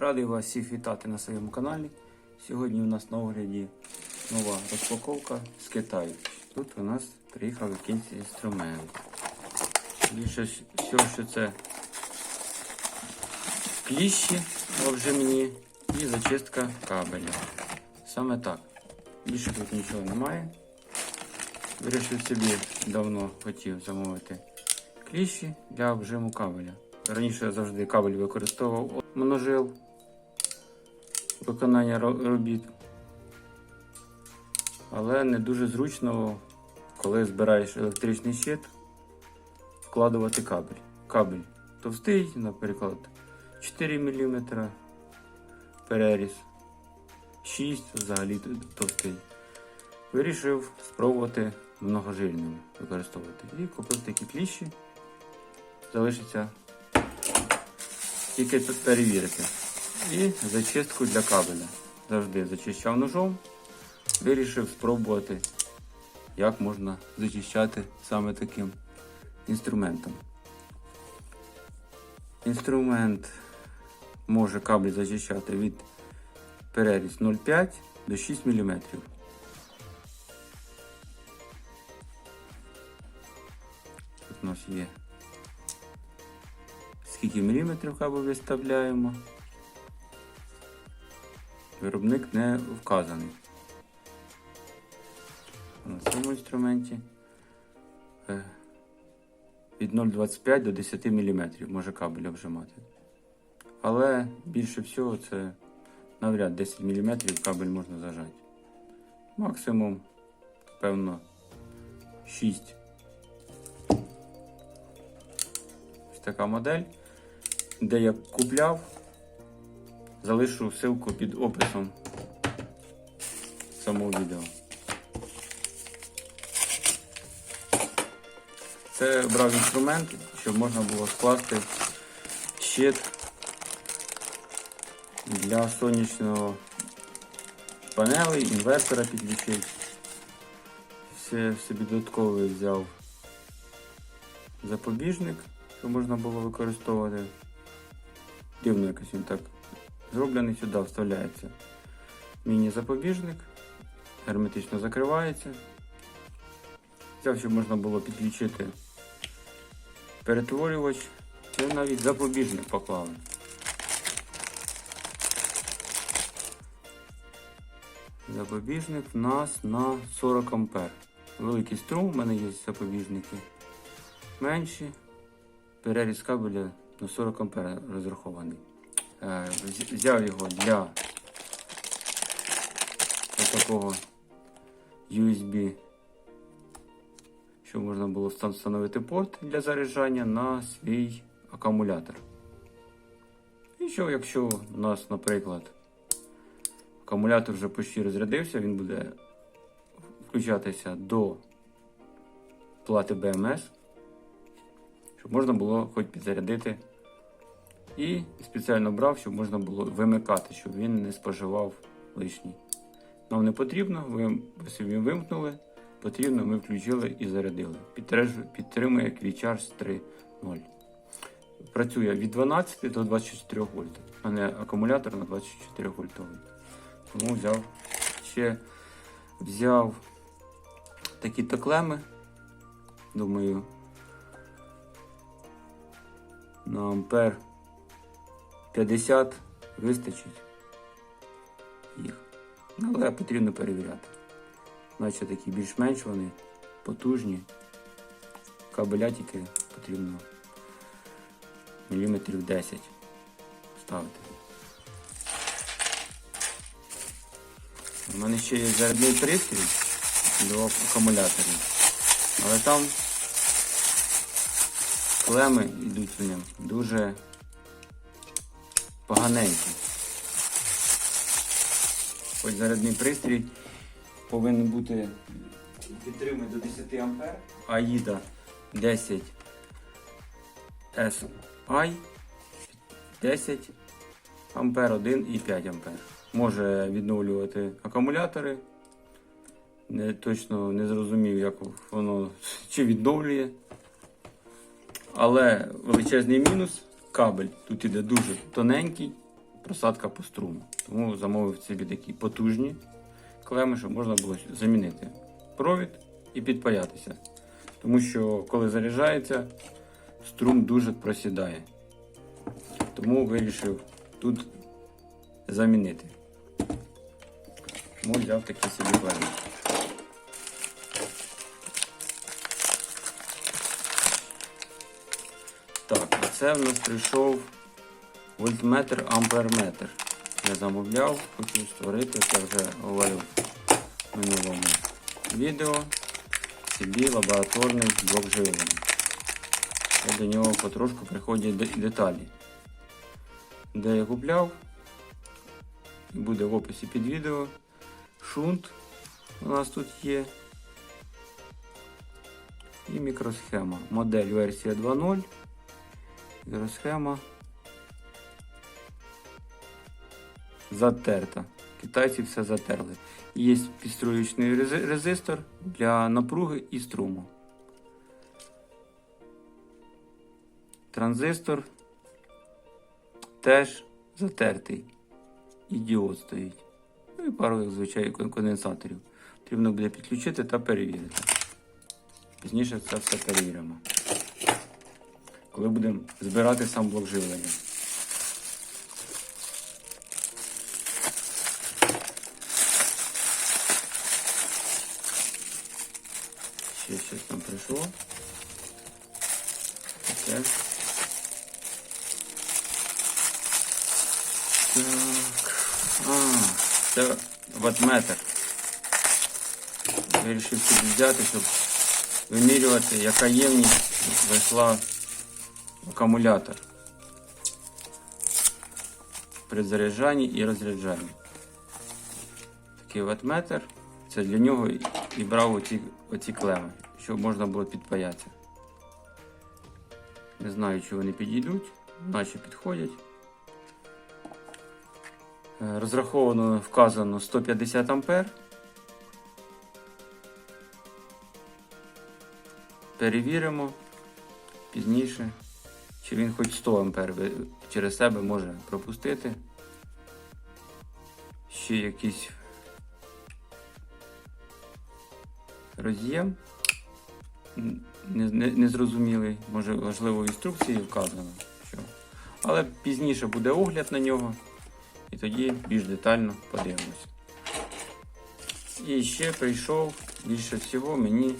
Радий вас всіх вітати на своєму каналі. Сьогодні у нас на огляді нова розпаковка з Китаю. Тут у нас приїхав якийсь інструмент. Більше всього, що це кліщі обжимні і зачистка кабеля. Саме так. Більше тут нічого немає. Вирішив собі давно хотів замовити кліщі для обжиму кабеля. Раніше я завжди кабель використовував моножил виконання робіт. Але не дуже зручно, коли збираєш електричний щит, вкладувати кабель. Кабель товстий, наприклад, 4 мм переріз, 6 взагалі товстий. Вирішив спробувати многожильним використовувати. І купив такі кліщі. Залишиться тільки перевірити. І зачистку для кабеля. Завжди зачищав ножом. Вирішив спробувати, як можна зачищати саме таким інструментом. Інструмент може кабель зачищати від переріз 0,5 до 6 мм. Тут у нас є скільки міліметрів кабель виставляємо. Виробник не вказаний. На цьому інструменті е, від 0,25 до 10 мм може кабель обжимати. Але більше всього це навряд 10 мм кабель можна зажати. Максимум, певно, 6. Ось така модель. Де я купляв, залишу ссылку під описом самого відео. Це брав інструмент, щоб можна було скласти щит для сонячного панелей, інвертора підключити. Все собі додатковий взяв запобіжник, щоб можна було використовувати. Дивно якось він так зроблений, сюди вставляється міні-запобіжник, герметично закривається. Взяв, щоб можна було підключити перетворювач. Це навіть запобіжник поклали. Запобіжник в нас на 40 ампер. Великий струм, у мене є запобіжники. Менші. Переріз кабеля на 40 ампер розрахований. Е, вз- Взяв його для такого USB, щоб можна було встановити порт для заряджання на свій акумулятор. І що, якщо у нас, наприклад, акумулятор вже почти розрядився, він буде включатися до плати BMS, щоб можна було хоч підзарядити. І спеціально брав, щоб можна було вимикати, щоб він не споживав лишній. Нам не потрібно, ви собі вимкнули, потрібно, ми включили і зарядили. Підтримує, підтримує 3.0. Працює від 12 до 24 вольт. У мене акумулятор на 24 вольтовий. Тому взяв ще взяв такі токлеми. Думаю, на ампер 50 вистачить їх. Ну, Але потрібно перевіряти. Наче такі більш-менш вони потужні. Кабеля тільки потрібно міліметрів 10 ставити. У мене ще є зарядний пристрій до акумуляторів. Але там клеми йдуть в ньому дуже поганенькі. Хоч зарядний пристрій повинен бути підтримує до 10 ампер. AIDA 10 SI 10 ампер 1 і 5 ампер. Може відновлювати акумулятори. Не, точно не зрозумів, як воно чи відновлює. Але величезний мінус кабель тут іде дуже тоненький. просадка по струму. Тому замовив собі такі потужні клеми, щоб можна було замінити провід і підпаятися. Тому що коли заряджається, струм дуже просідає. Тому вирішив тут замінити. Тому взяв такі собі клеми. Це в нас прийшов вольтметр амперметр. Я замовляв, хочу створити, це вже говорив в минулому відео. Собі лабораторний блок живлення. До нього потрошку приходять деталі. Де я купляв, буде в описі під відео. Шунт у нас тут є. І мікросхема. Модель версія 2.0. Мікросхема. Затерта. Китайці все затерли. Є підстроєчний рези- резистор для напруги і струму. Транзистор теж затертий. І діод стоїть. Ну і пару, як звичайно, конденсаторів. Потрібно буде підключити та перевірити. Пізніше це все перевіримо. Коли будемо збирати сам блок живлення. Ще щось там прийшло. Таке. Так. А, це ватметр. Вирішив собі взяти, щоб вимірювати, яка ємність зайшла в акумулятор при заряджанні і розряджанні. Такий ватметр. Це для нього і- брав оці, оці клеми, щоб можна було підпаятися. Не знаю, чи вони підійдуть, наче підходять. Е, Розраховано вказано 150 ампер. Перевіримо пізніше, чи він хоч 100 ампер через себе може пропустити. Ще якийсь роз'єм незрозумілий, може важливо в інструкції вказано. Що. Але пізніше буде огляд на нього, і тоді більш детально подивимося. І ще прийшов більше всього мені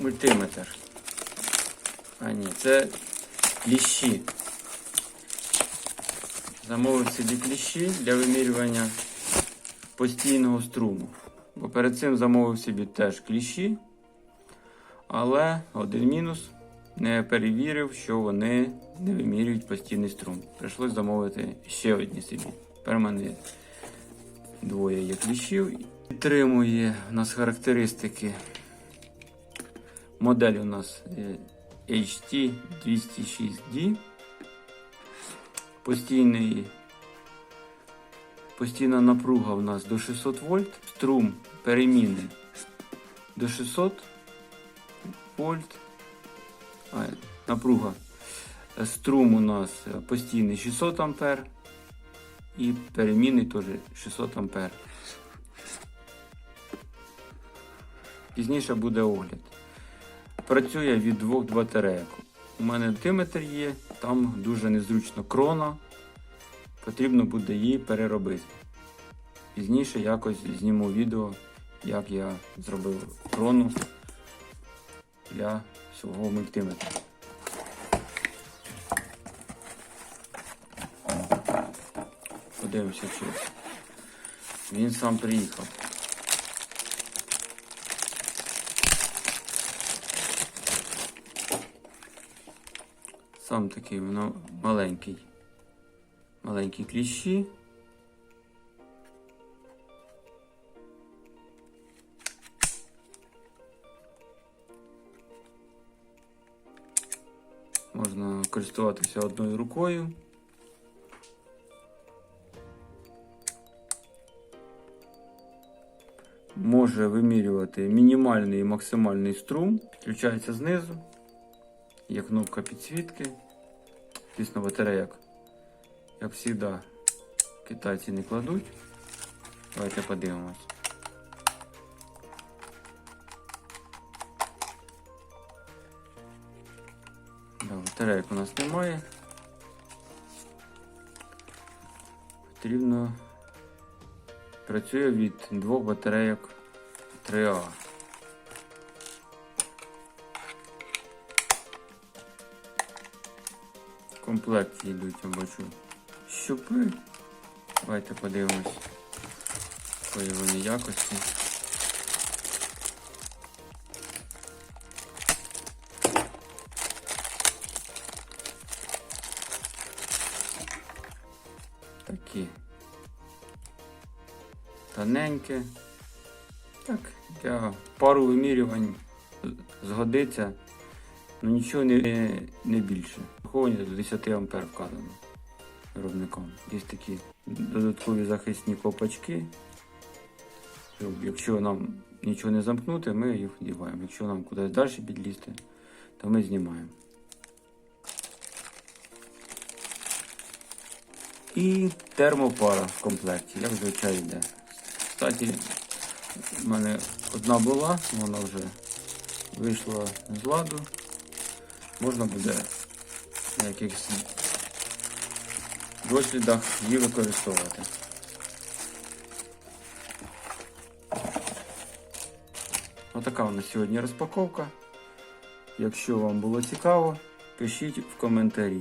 мультиметр. А ні, це кліщі. Замовив собі кліщі для вимірювання постійного струму. Бо перед цим замовив собі теж кліщі, але один мінус не перевірив, що вони не вимірюють постійний струм. Прийшлось замовити ще одні собі. Тепер у мене двоє є кліщів. Підтримує у нас характеристики. Модель у нас е, HT206D. Постійний, постійна напруга у нас до 600 вольт, струм перемінний до 600 вольт. А, напруга. Струм у нас постійний 600 ампер і перемінний теж 600 ампер. Пізніше буде огляд. Працює від двох батарейок. У мене тиметр є, там дуже незручно крона. Потрібно буде її переробити. Пізніше якось зніму відео, як я зробив крону для свого мультиметра. Подивимося, чи він сам приїхав. Сам такий воно маленький. Маленькі кліщі. Можна користуватися одною рукою. Може вимірювати мінімальний і максимальний струм. Підключається знизу Є кнопка підсвітки. Звісно, батарея, як, завжди, китайці не кладуть. Давайте подивимось. Да, батарейок у нас немає. Потрібно працює від двох батарейок 3А. Комплекті йдуть, я бачу, щупи. Давайте подивимось, якої вони якості. Такі. Тоненькі. Так, для пару вимірювань згодиться. Ну нічого не, не більше. Враховані до 10 ампер вказано виробником. Є такі додаткові захисні копачки. Якщо нам нічого не замкнути, ми їх вдіваємо. Якщо нам кудись далі підлізти, то ми знімаємо. І термопара в комплекті, як звичайно йде. Кстати, в мене одна була, вона вже вийшла з ладу. Можна буде на якихось дослідах її використовувати. Отака у нас сьогодні розпаковка. Якщо вам було цікаво, пишіть в коментарі.